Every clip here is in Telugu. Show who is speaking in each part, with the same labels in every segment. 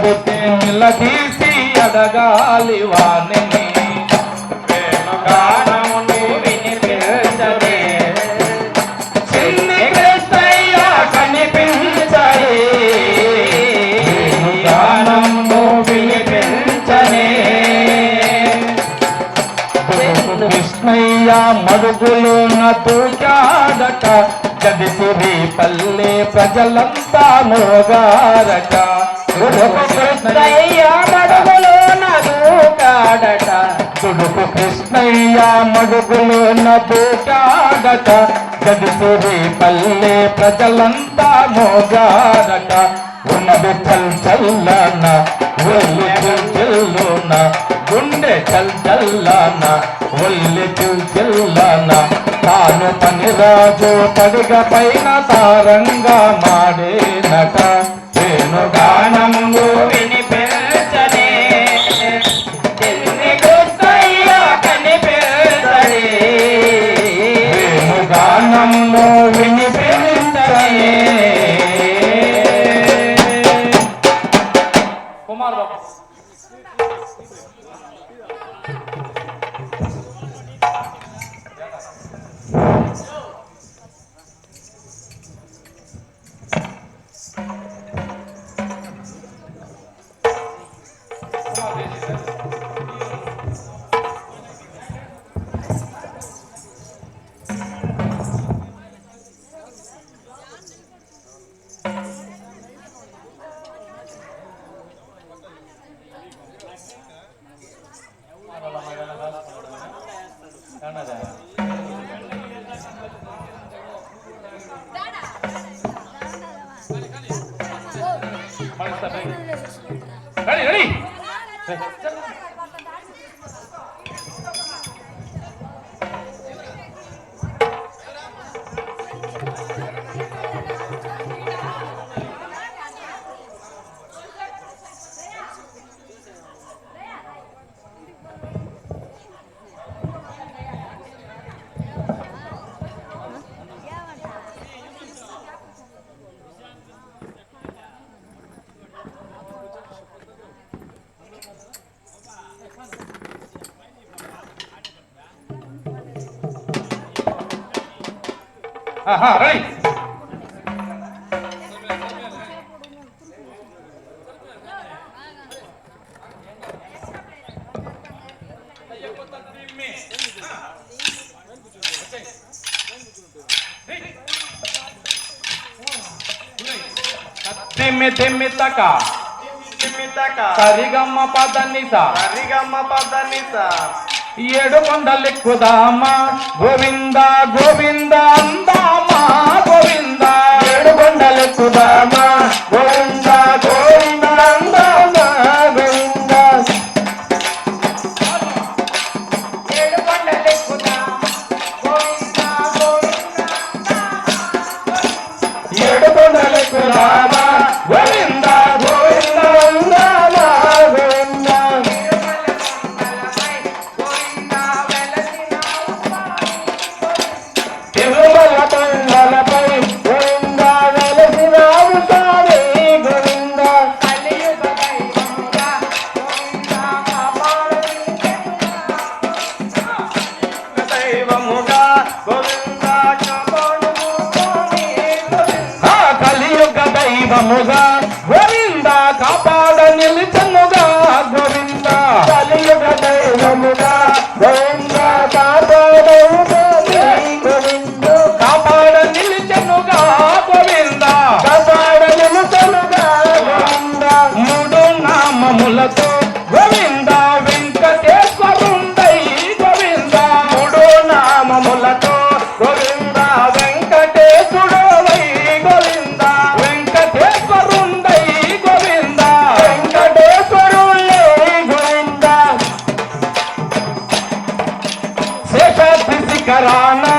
Speaker 1: అడుగుతే నిలదీసి అడగాలి వాణిని.
Speaker 2: గానమును వినిపించదే
Speaker 1: చిన్ని నూచాడట గదిసిరి పల్లె ప్రజలంతా మోగారట
Speaker 2: కృష్ణయ్య మడుగులో నదుకాడట
Speaker 1: తుడుకు కృష్ణయ్య మడుగులు నూచాడట గదిసిరి పల్లె ప్రజలంతా మోగాడట ఉన్నది చల్ చల్లన ఒళ్ళు చిల్ చిల్లున గుండె చల్ చల్లన ఒళ్ళు చిల్ చిల్లన. తాను పనిరాజు పడిగ పైన తారంగా మాడేనట. వేణుగానము తిమ్మి తిమ్మి తక.
Speaker 2: తిమ్మితక
Speaker 1: సరిగమ్మ పదనిస
Speaker 2: హరిగమ్మ పదనిస
Speaker 1: ఏడు కొండలెక్కుదామా గోవింద గోవింద అందామా. గోవింద. ఏడు కొండలెక్కుదామా घराना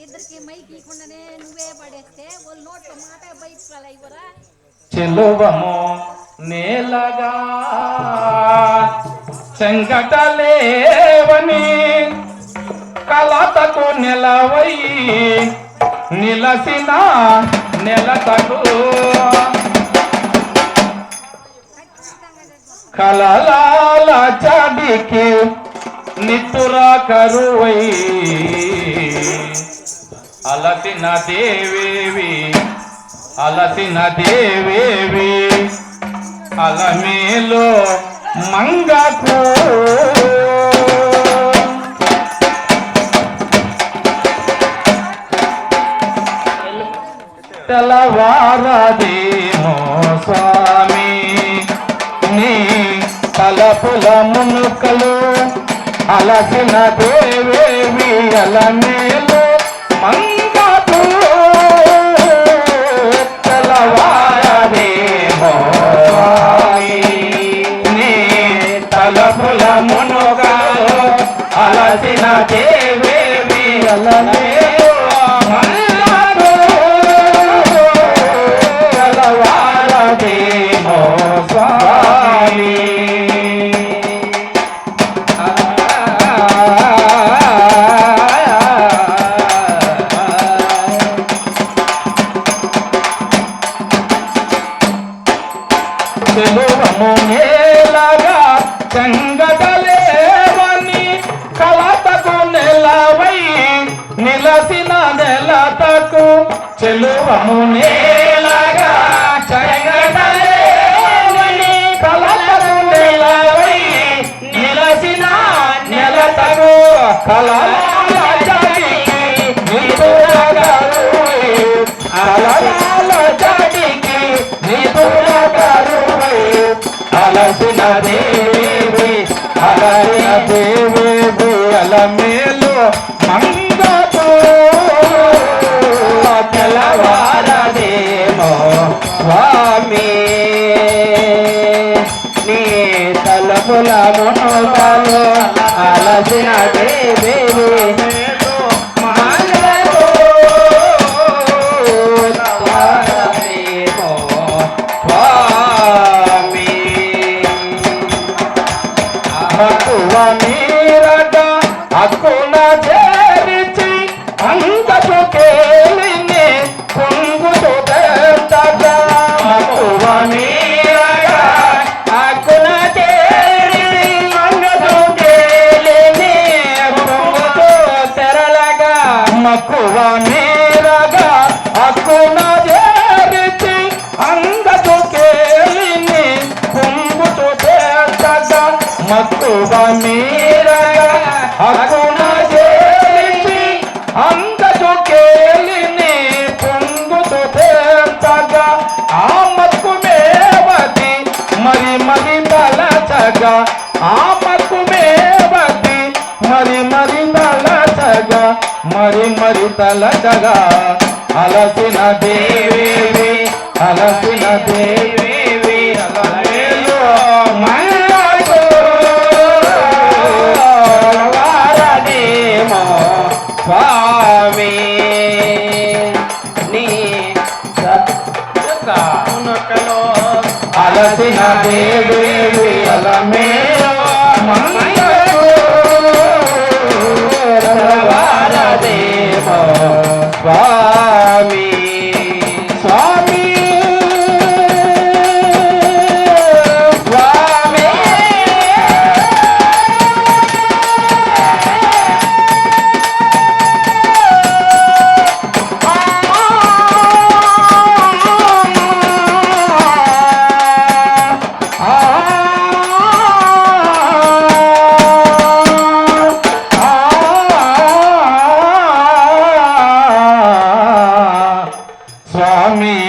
Speaker 3: ఇద్దరికి మైక్ ఇవ్వకుండానే నువ్వే పడేస్తే వాళ్ళు నోట్లో మాట బయటకు రాలే ఇవ్వరా?
Speaker 1: చెలువము నేలగా చెంగటలేవని కలతకు నెలవై నిలసిన నెలతకు కలలాల చడికి నితుర కరువై అలసిన దేవేవి అలసిన దేవేవి అలమేలో మంగకు. తెలవారదేమో స్వామి నీ తలపుల మునుకలు అలసిన దేవేవి అలమేలో అలసిన దేవేవి అలసిన దేవి అలసిన దేవి అలమేలు మంగతో తెలవారదేమో స్వామి నీ తలపుల మునుగలు అలసిన దేవి? మంగతో తెలవారదేమో స్వామి. మక్కువ మీరట అక్కున చేరిచి అంతకు కేలిని తలచగా అలసిన దేవి అలసిన దేవి అలమేలు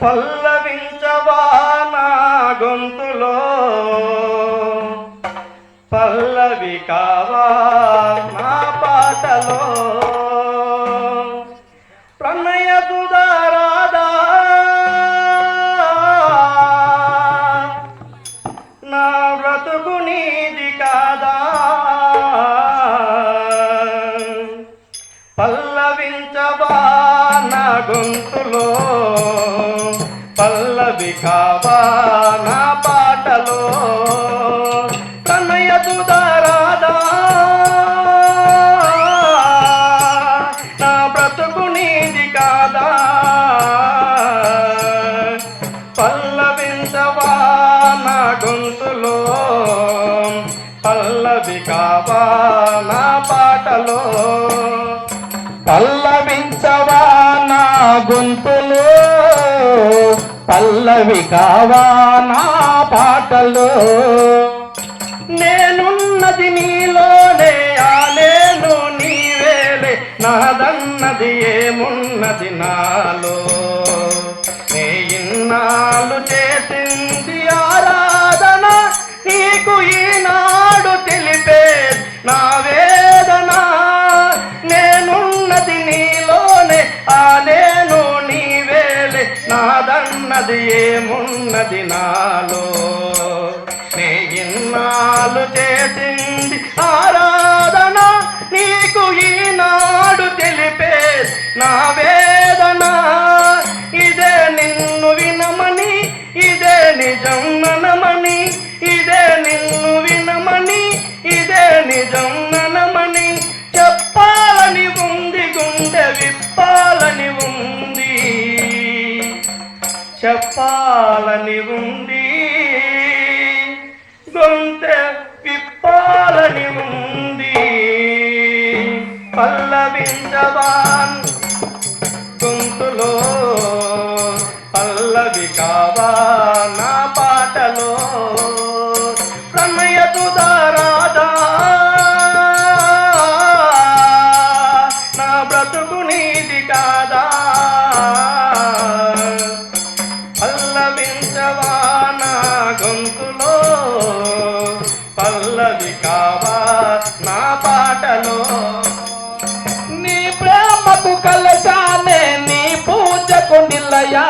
Speaker 2: పల్లవించవా నా గొంతులో? పల్లవి కావా? పాటలో పల్లవి కావా నా పాటలో. పల్లవించవా నా గొంతులో పల్లవి కావా నా పాటలో. నేనున్నది నీలోనే ఆ నేను నీవేలే నాదన్నది ఏమున్నది నాలో. నే ఇన్నాళ్ళు చేసింది ఆరా నీకు ఈనాడు తెలిపే నా వేదన. నేనున్నది నీలోనే ఆ నేను నీవేలే నాదన్నది ఏమున్నది నాలో. నే ఇన్నాళ్ళు చేసింది ఆరాధన. నీకు ఈనాడు తెలిపే నా వేదనా. చెప్పాలని ఉంది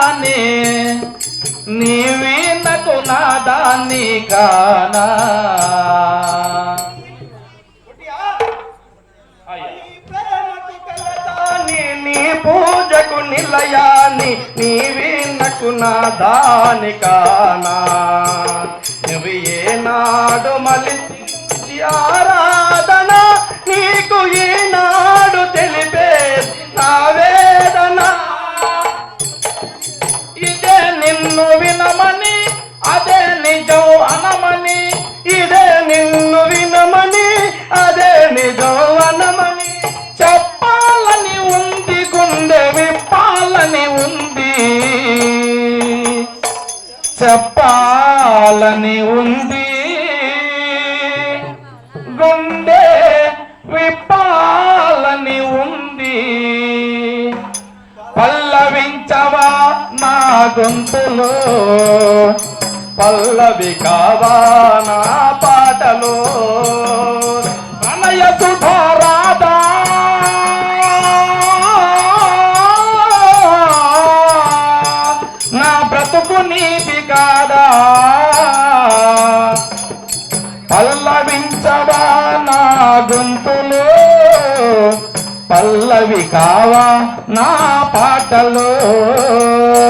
Speaker 1: నిలయానే నీ వీణకు నాదాన్ని కానా
Speaker 2: నీ పూజకు నిలయాన్ని నీవే వీణకు నా దాని కానా? నువ్వు ఏనాడు మలిసి ఆరాధన నీకు ఈనాడు తెలిపే నా వేదనా.
Speaker 1: నిన్ను వినమని అదే నిజం అనమని
Speaker 2: ఇదే నిన్ను వినమని అదే నిజం అనమని.
Speaker 1: చెప్పాలని ఉంది గుండె విప్పాలని ఉంది. చెప్పాలని ఉంది గుండె విప్పాలని ఉంది గొంతులో
Speaker 2: పల్లవి కావా నా పాటలో.
Speaker 1: ప్రణయ సుధారాధా. నా బ్రతుకు నీది కాదా. పల్లవించవా నా గొంతులో పల్లవి కావా నా పాటలో.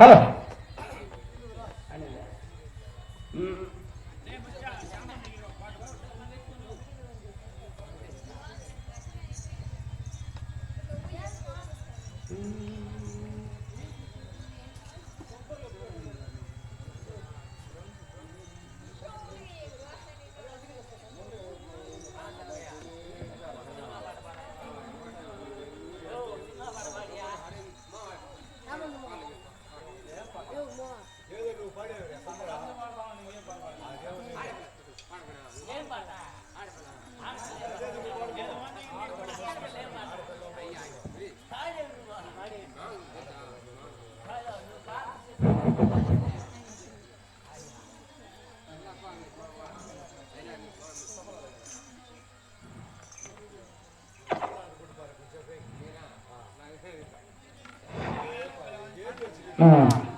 Speaker 3: Hadi. 嗯。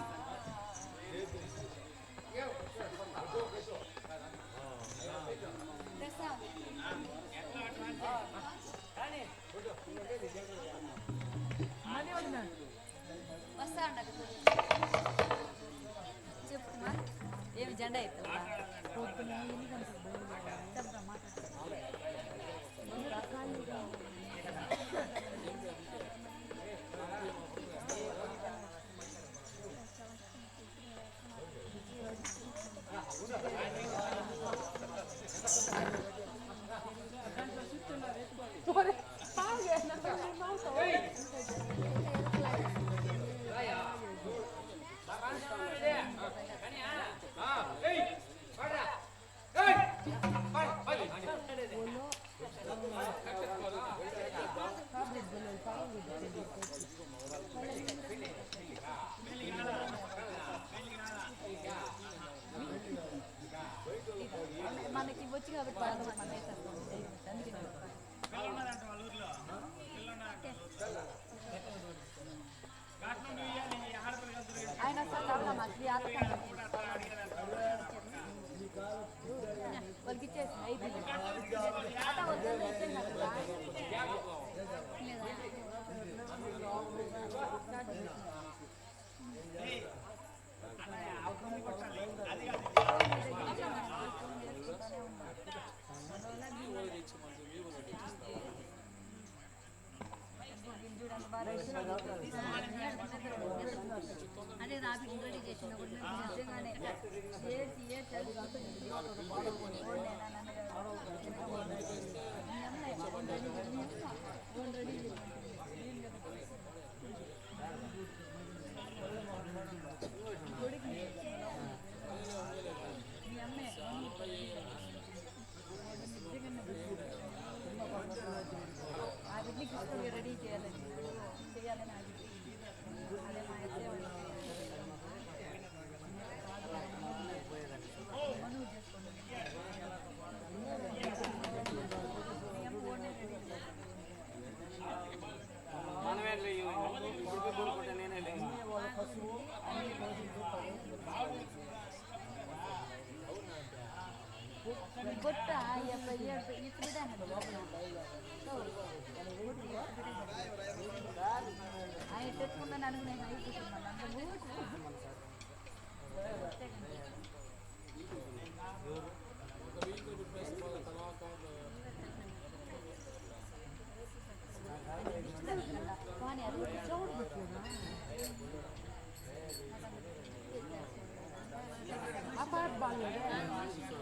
Speaker 3: ఆయన పెట్టుకున్నాను అనుకున్నాను కానీ అది చూడు అపార్ట్ బాగుంది